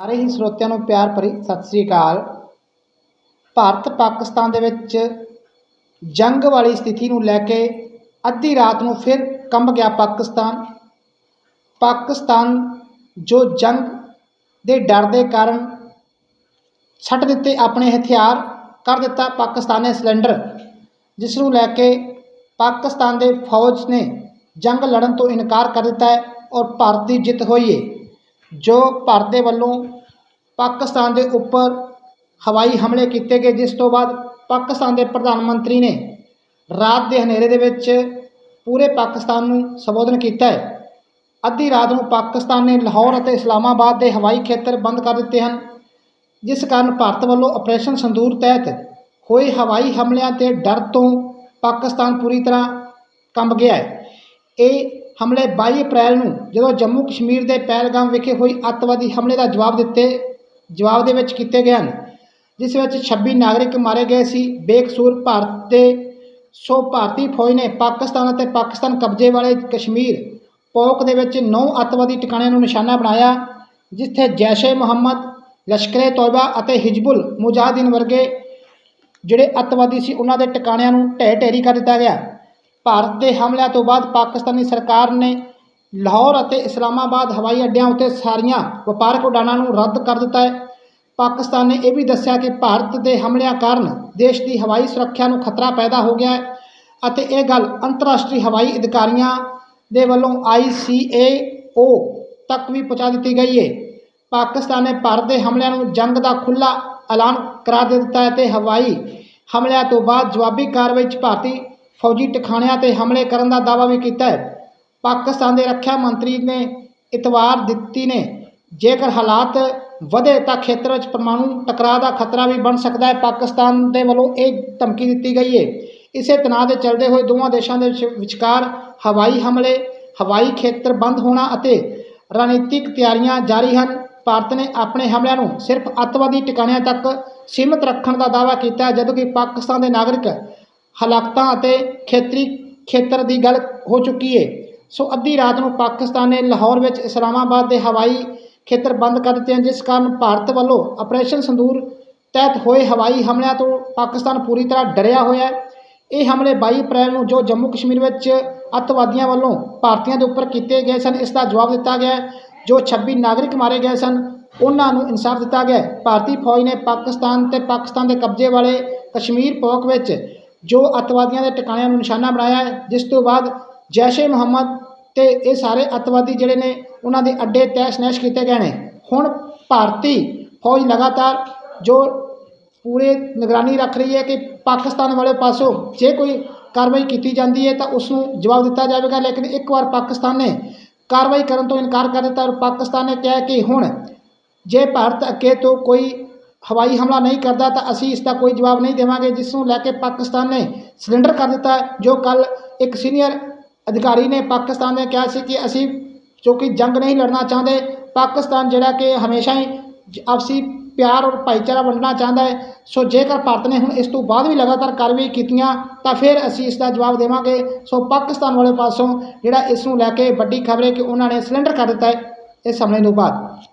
ਸਾਰੇ ਹੀ ਸਰੋਤਿਆਂ ਨੂੰ ਪਿਆਰ ਭਰੀ ਸਤਿ ਸ੍ਰੀ ਅਕਾਲ। ਭਾਰਤ ਪਾਕਿਸਤਾਨ ਦੇ ਵਿੱਚ ਜੰਗ ਵਾਲੀ ਸਥਿਤੀ ਨੂੰ ਲੈ ਕੇ ਅੱਧੀ ਰਾਤ ਨੂੰ ਫਿਰ ਕੰਬ ਗਿਆ ਪਾਕਿਸਤਾਨ। ਪਾਕਿਸਤਾਨ ਜੋ ਜੰਗ ਦੇ ਡਰ ਦੇ ਕਾਰਨ ਛੱਡ ਦਿੱਤੇ ਆਪਣੇ ਹਥਿਆਰ, ਕਰ ਦਿੱਤਾ ਪਾਕਿਸਤਾਨ ਨੇ ਸਿਲੰਡਰ, ਜਿਸ ਨੂੰ ਲੈ ਕੇ ਪਾਕਿਸਤਾਨ ਦੇ ਫੌਜ ਨੇ ਜੰਗ ਲੜਨ ਤੋਂ ਇਨਕਾਰ ਕਰ ਦਿੱਤਾ ਹੈ ਔਰ ਭਾਰਤ ਦੀ ਜਿੱਤ ਹੋਈ ਹੈ ਜੋ ਭਾਰਤ ਦੇ ਵੱਲੋਂ ਪਾਕਿਸਤਾਨ ਦੇ ਉੱਪਰ ਹਵਾਈ ਹਮਲੇ ਕੀਤੇ ਗਏ, ਜਿਸ ਤੋਂ ਬਾਅਦ ਪਾਕਿਸਤਾਨ ਦੇ ਪ੍ਰਧਾਨ ਮੰਤਰੀ ਨੇ ਰਾਤ ਦੇ ਹਨੇਰੇ ਦੇ ਵਿੱਚ ਪੂਰੇ ਪਾਕਿਸਤਾਨ ਨੂੰ ਸੰਬੋਧਨ ਕੀਤਾ ਹੈ। ਅੱਧੀ ਰਾਤ ਨੂੰ ਪਾਕਿਸਤਾਨ ਨੇ ਲਾਹੌਰ ਅਤੇ ਇਸਲਾਮਾਬਾਦ ਦੇ ਹਵਾਈ ਖੇਤਰ ਬੰਦ ਕਰ ਦਿੱਤੇ ਹਨ, ਜਿਸ ਕਾਰਨ ਭਾਰਤ ਵੱਲੋਂ ਆਪਰੇਸ਼ਨ ਸੰਦੂਰ ਤਹਿਤ ਹੋਏ ਹਵਾਈ ਹਮਲਿਆਂ ਤੇ ਡਰ ਤੋਂ ਪਾਕਿਸਤਾਨ ਪੂਰੀ ਤਰ੍ਹਾਂ ਕੰਬ ਗਿਆ ਹੈ। ਇਹ ਹਮਲੇ 22 ਅਪ੍ਰੈਲ ਨੂੰ, ਜਦੋਂ ਜੰਮੂ ਕਸ਼ਮੀਰ ਦੇ ਪਹਿਲਗਾਮ ਵਿਖੇ ਹੋਈ ਅੱਤਵਾਦੀ ਹਮਲੇ ਦਾ ਜਵਾਬ ਦਿੱਤੇ, ਜਵਾਬ ਦੇ ਵਿੱਚ ਕੀਤੇ ਗਏ ਹਨ, ਜਿਸ ਵਿੱਚ 26 ਨਾਗਰਿਕ ਮਾਰੇ ਗਏ ਸੀ। ਬੇਕਸੂਰ ਭਾਰਤ ਦੇ ਸੋ ਭਾਰਤੀ ਫੌਜ ਨੇ ਪਾਕਿਸਤਾਨ ਅਤੇ ਪਾਕਿਸਤਾਨ ਕਬਜ਼ੇ ਵਾਲੇ ਕਸ਼ਮੀਰ ਪੌਕ ਦੇ ਵਿੱਚ ਨੌ ਅੱਤਵਾਦੀ ਟਿਕਾਣਿਆਂ ਨੂੰ ਨਿਸ਼ਾਨਾ ਬਣਾਇਆ, ਜਿੱਥੇ ਜੈਸ਼-ਏ ਮੁਹੰਮਦ ਲਸ਼ਕਰ-ਏ ਤੋਇਬਾ ਅਤੇ ਹਿਜਬੁਲ ਮੁਜਾਹਿਦੀਨ ਵਰਗੇ ਜਿਹੜੇ ਅੱਤਵਾਦੀ ਸੀ, ਉਹਨਾਂ ਦੇ ਟਿਕਾਣਿਆਂ ਨੂੰ ਢਹਿ ਢੇਰੀ ਕਰ ਦਿੱਤਾ ਗਿਆ। ਭਾਰਤ ਦੇ ਹਮਲਿਆਂ ਤੋਂ ਬਾਅਦ ਪਾਕਿਸਤਾਨੀ ਸਰਕਾਰ ਨੇ ਲਾਹੌਰ ਅਤੇ ਇਸਲਾਮਾਬਾਦ ਹਵਾਈ ਅੱਡਿਆਂ ਉੱਤੇ ਸਾਰੀਆਂ ਵਪਾਰਕ ਉਡਾਣਾਂ ਨੂੰ ਰੱਦ ਕਰ ਦਿੱਤਾ ਹੈ। ਪਾਕਿਸਤਾਨ ਨੇ ਇਹ ਵੀ ਦੱਸਿਆ ਕਿ ਭਾਰਤ ਦੇ ਹਮਲਿਆਂ ਕਾਰਨ ਦੇਸ਼ ਦੀ ਹਵਾਈ ਸੁਰੱਖਿਆ ਨੂੰ ਖਤਰਾ ਪੈਦਾ ਹੋ ਗਿਆ ਹੈ ਅਤੇ ਇਹ ਗੱਲ ਅੰਤਰਰਾਸ਼ਟਰੀ ਹਵਾਈ ਅਧਿਕਾਰੀਆਂ ਦੇ ਵੱਲੋਂ ICAO ਤੱਕ ਵੀ ਪਹੁੰਚਾ ਦਿੱਤੀ ਗਈ ਹੈ। ਪਾਕਿਸਤਾਨ ਨੇ ਭਾਰਤ ਦੇ ਹਮਲਿਆਂ ਨੂੰ ਜੰਗ ਦਾ ਖੁੱਲ੍ਹਾ ਐਲਾਨ ਕਰਾ ਦਿੱਤਾ ਹੈ ਤੇ ਹਵਾਈ ਹਮਲਿਆਂ ਤੋਂ ਬਾਅਦ ਜਵਾਬੀ ਕਾਰਵਾਈ 'ਚ ਭਾਰਤੀ ਫੌਜੀ ਟਿਕਾਣਿਆਂ ਤੇ ਹਮਲੇ ਕਰਨ ਦਾ ਦਾਅਵਾ ਵੀ ਕੀਤਾ ਹੈ। ਪਾਕਿਸਤਾਨ ਦੇ ਰੱਖਿਆ ਮੰਤਰੀ ਨੇ ਇਤਵਾਰ ਦਿੱਤੀ ਨੇ, ਜੇਕਰ ਹਾਲਾਤ ਵਧੇ ਤਾਂ ਖੇਤਰ ਵਿੱਚ ਪਰਮਾਣੂ ਟਕਰਾਅ ਦਾ ਖਤਰਾ ਵੀ ਬਣ ਸਕਦਾ ਹੈ। ਪਾਕਿਸਤਾਨ ਦੇ ਵੱਲੋਂ ਇਹ ਧਮਕੀ ਦਿੱਤੀ ਗਈ ਹੈ। ਇਸੇ ਤਣਾਅ ਦੇ ਚੱਲਦੇ ਹੋਏ ਦੋਵਾਂ ਦੇਸ਼ਾਂ ਦੇ ਵਿਚਕਾਰ ਹਵਾਈ ਹਮਲੇ, ਹਵਾਈ ਖੇਤਰ ਬੰਦ ਹੋਣਾ ਅਤੇ ਰਣਨੀਤਿਕ ਤਿਆਰੀਆਂ ਜਾਰੀ ਹਨ। ਭਾਰਤ ਨੇ ਆਪਣੇ ਹਮਲਿਆਂ ਨੂੰ ਸਿਰਫ ਅੱਤਵਾਦੀ ਟਿਕਾਣਿਆਂ ਤੱਕ ਸੀਮਿਤ ਰੱਖਣ ਦਾ ਦਾਅਵਾ ਕੀਤਾ ਜਦੋਂ ਕਿ ਪਾਕਿਸਤਾਨ ਦੇ ਨਾਗਰਿਕ ਹਲਾਕਤਾਂ ਅਤੇ ਖੇਤਰੀ ਖੇਤਰ ਦੀ ਗੱਲ ਹੋ ਚੁੱਕੀ ਹੈ ਸੋ ਅੱਧੀ ਰਾਤ ਨੂੰ ਪਾਕਿਸਤਾਨ ਨੇ ਲਾਹੌਰ ਵਿੱਚ ਇਸਲਾਮਾਬਾਦ ਦੇ ਹਵਾਈ ਖੇਤਰ ਬੰਦ ਕਰ ਦਿੱਤੇ ਹਨ, ਜਿਸ ਕਾਰਨ ਭਾਰਤ ਵੱਲੋਂ ਆਪਰੇਸ਼ਨ ਸੰਦੂਰ ਤਹਿਤ ਹੋਏ ਹਵਾਈ ਹਮਲਿਆਂ ਤੋਂ ਪਾਕਿਸਤਾਨ ਪੂਰੀ ਤਰ੍ਹਾਂ ਡਰਿਆ ਹੋਇਆ ਹੈ। ਇਹ ਹਮਲੇ 22 ਅਪ੍ਰੈਲ ਨੂੰ ਜੋ ਜੰਮੂ ਕਸ਼ਮੀਰ ਵਿੱਚ ਅੱਤਵਾਦੀਆਂ ਵੱਲੋਂ ਭਾਰਤੀਆਂ ਦੇ ਉੱਪਰ ਕੀਤੇ ਗਏ ਸਨ, ਇਸ ਦਾ ਜਵਾਬ ਦਿੱਤਾ ਗਿਆ ਜੋ 26 ਨਾਗਰਿਕ ਮਾਰੇ ਗਏ ਸਨ, ਉਹਨਾਂ ਨੂੰ ਇਨਸਾਫ ਦਿੱਤਾ ਗਿਆ ਭਾਰਤੀ ਫੌਜ ਨੇ ਪਾਕਿਸਤਾਨ ਤੇ ਪਾਕਿਸਤਾਨ ਦੇ ਕਬਜ਼ੇ ਵਾਲੇ ਕਸ਼ਮੀਰ ਪੌਕ ਵਿੱਚ ਜੋ ਅੱਤਵਾਦੀਆਂ ਦੇ ਟਿਕਾਣਿਆਂ ਨੂੰ ਨਿਸ਼ਾਨਾ ਬਣਾਇਆ ਹੈ, ਜਿਸ ਤੋਂ ਬਾਅਦ ਜੈਸ਼-ਏ ਮੁਹੰਮਦ ਤੇ ਇਹ ਸਾਰੇ ਅੱਤਵਾਦੀ ਜਿਹੜੇ ਨੇ, ਉਹਨਾਂ ਦੇ ਅੱਡੇ ਤੈਸ਼ ਨੈਸ਼ ਕੀਤੇ ਗਏ ਨੇ। ਹੁਣ ਭਾਰਤੀ ਫੌਜ ਲਗਾਤਾਰ ਜੋ ਪੂਰੇ ਨਿਗਰਾਨੀ ਰੱਖ ਰਹੀ ਹੈ ਕਿ ਪਾਕਿਸਤਾਨ ਵਾਲੇ ਪਾਸੋਂ ਜੇ ਕੋਈ ਕਾਰਵਾਈ ਕੀਤੀ ਜਾਂਦੀ ਹੈ ਤਾਂ ਉਸ ਨੂੰ ਜਵਾਬ ਦਿੱਤਾ ਜਾਵੇਗਾ, ਲੇਕਿਨ ਇੱਕ ਵਾਰ ਪਾਕਿਸਤਾਨ ਨੇ ਕਾਰਵਾਈ ਕਰਨ ਤੋਂ ਇਨਕਾਰ ਕਰ ਦਿੱਤਾ ਔਰ ਪਾਕਿਸਤਾਨ ਨੇ ਕਿਹਾ ਕਿ ਹੁਣ ਜੇ ਭਾਰਤ ਅੱਗੇ ਤੋਂ ਕੋਈ ਹਵਾਈ ਹਮਲਾ ਨਹੀਂ ਕਰਦਾ ਤਾਂ ਅਸੀਂ ਇਸ ਦਾ ਕੋਈ ਜਵਾਬ ਨਹੀਂ ਦੇਵਾਂਗੇ ਜਿਸ ਨੂੰ ਲੈ ਕੇ ਪਾਕਿਸਤਾਨ ਨੇ ਸਿਲੰਡਰ ਕਰ ਦਿੱਤਾ ਜੋ ਕੱਲ ਇੱਕ ਸੀਨੀਅਰ ਅਧਿਕਾਰੀ ਨੇ ਪਾਕਿਸਤਾਨ ਨੇ ਕਿਹਾ ਸੀ ਕਿ ਅਸੀਂ ਜੋ ਕਿ ਜੰਗ ਨਹੀਂ ਲੜਨਾ ਚਾਹੁੰਦੇ, ਪਾਕਿਸਤਾਨ ਜਿਹੜਾ ਕਿ ਹਮੇਸ਼ਾ ਹੀ ਆਪਸੀ ਪਿਆਰ ਔਰ ਭਾਈਚਾਰਾ ਵੰਡਣਾ ਚਾਹੁੰਦਾ ਹੈ। ਸੋ ਜੇਕਰ ਭਾਰਤ ਨੇ ਹੁਣ ਇਸ ਤੋਂ ਬਾਅਦ ਵੀ ਲਗਾਤਾਰ ਕਾਰਵਾਈ ਕੀਤੀਆਂ, ਤਾਂ ਫਿਰ ਅਸੀਂ ਇਸ ਦਾ ਜਵਾਬ ਦੇਵਾਂਗੇ। ਸੋ ਪਾਕਿਸਤਾਨ ਵਾਲੇ ਪਾਸੋਂ ਜਿਹੜਾ ਇਸ ਨੂੰ ਲੈ ਕੇ ਵੱਡੀ ਖਬਰ ਹੈ ਕਿ ਉਹਨਾਂ ਨੇ ਸਿਲੰਡਰ ਕਰ ਦਿੱਤਾ ਹੈ ਇਸ ਹਮਲੇ ਤੋਂ ਬਾਅਦ।